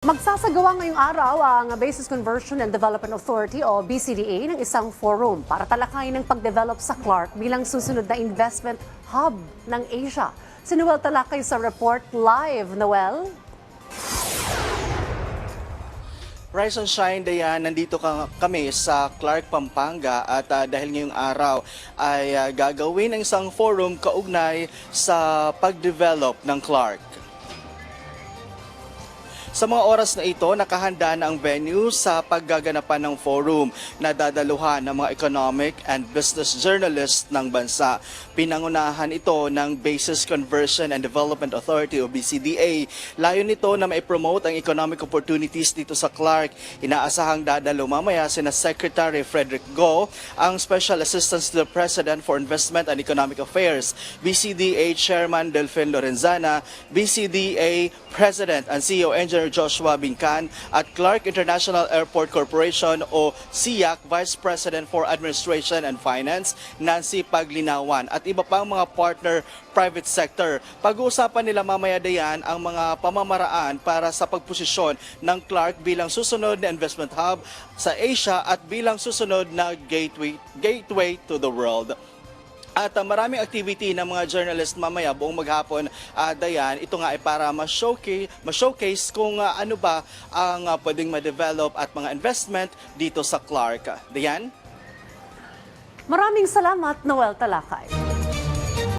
Magsasagawa ngayong araw ang Basis Conversion and Development Authority o BCDA ng isang forum para talakayin ang pagdevelop sa Clark bilang susunod na investment hub ng Asia. Si Noel Talakay sa report live. Noel? Rise and Shine, Dayan, nandito ka, kami sa Clark, Pampanga at ah, dahil ngayong araw ay ah, gagawin ang isang forum kaugnay sa pag-develop ng Clark. Sa mga oras na ito, nakahanda na ang venue sa paggaganapan ng forum na dadaluhan ng mga economic and business journalists ng bansa. Pinangunahan ito ng Basis Conversion and Development Authority o BCDA. Layon nito na mai-promote ang economic opportunities dito sa Clark. Inaasahang dadalo mamaya sina Secretary Frederick Go, ang Special Assistant to the President for Investment and Economic Affairs, BCDA Chairman Delfin Lorenzana, BCDA President and CEO Engineer Joshua Bincan at Clark International Airport Corporation o SIAC Vice President for Administration and Finance Nancy Paglinawan at iba pang mga partner private sector. Pag-uusapan nila mamaya dayan ang mga pamamaraan para sa pagposisyon ng Clark bilang susunod na investment hub sa Asia at bilang susunod na gateway gateway to the world. At uh, maraming activity ng mga journalist mamaya buong maghapon, uh, Dayan. Ito nga ay para ma-showcase, ma-showcase kung uh, ano ba ang uh, pwedeng ma-develop at mga investment dito sa Clark. Dayan? Maraming salamat, Noel Talakay.